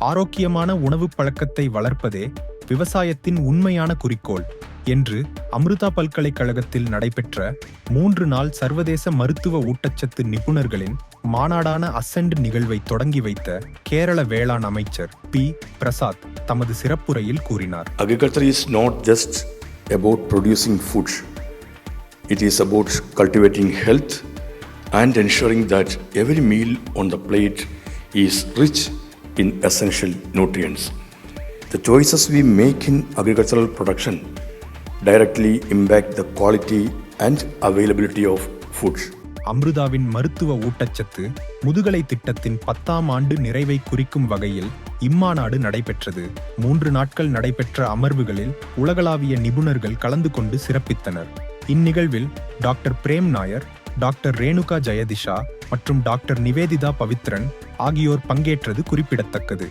ஆரோக்கியமான உணவு பழக்கத்தை வளர்ப்பதே விவசாயத்தின் உண்மையான குறிக்கோள் என்று அமிர்தா பல்கலைக்கழகத்தில் நடைபெற்ற மூன்று நாள் சர்வதேச மருத்துவ ஊட்டச்சத்து நிபுணர்களின் மாநாடான அசெண்ட் நிகழ்வை தொடங்கி வைத்த கேரள வேளாண் அமைச்சர் பி. பிரசாத் தமது சிறப்புரையில் கூறினார். Agriculture is not just about producing food it is about cultivating health and ensuring that every meal on the plate is rich in essential nutrients. The choices we make in agricultural production directly impact the quality and availability of food. அம்ருதாவின் மருத்துவ ஊட்டச்சத்து முதுகலை திட்டத்தின் பத்தாம் ஆண்டு நிறைவை குறிக்கும் வகையில் இம்மாநாடு நடைபெற்றது மூன்று நாட்கள் நடைபெற்ற அமர்வுகளில் உலகளாவிய நிபுணர்கள் கலந்து கொண்டு சிறப்பித்தனர் இந்நிகழ்வில் டாக்டர் பிரேம் நாயர் டாக்டர் ரேணுகா ஜெயதிஷா மற்றும் டாக்டர் நிவேதிதா பவித்ரன் ஆகியோர் பங்கேற்றது குறிப்பிடத்தக்கது.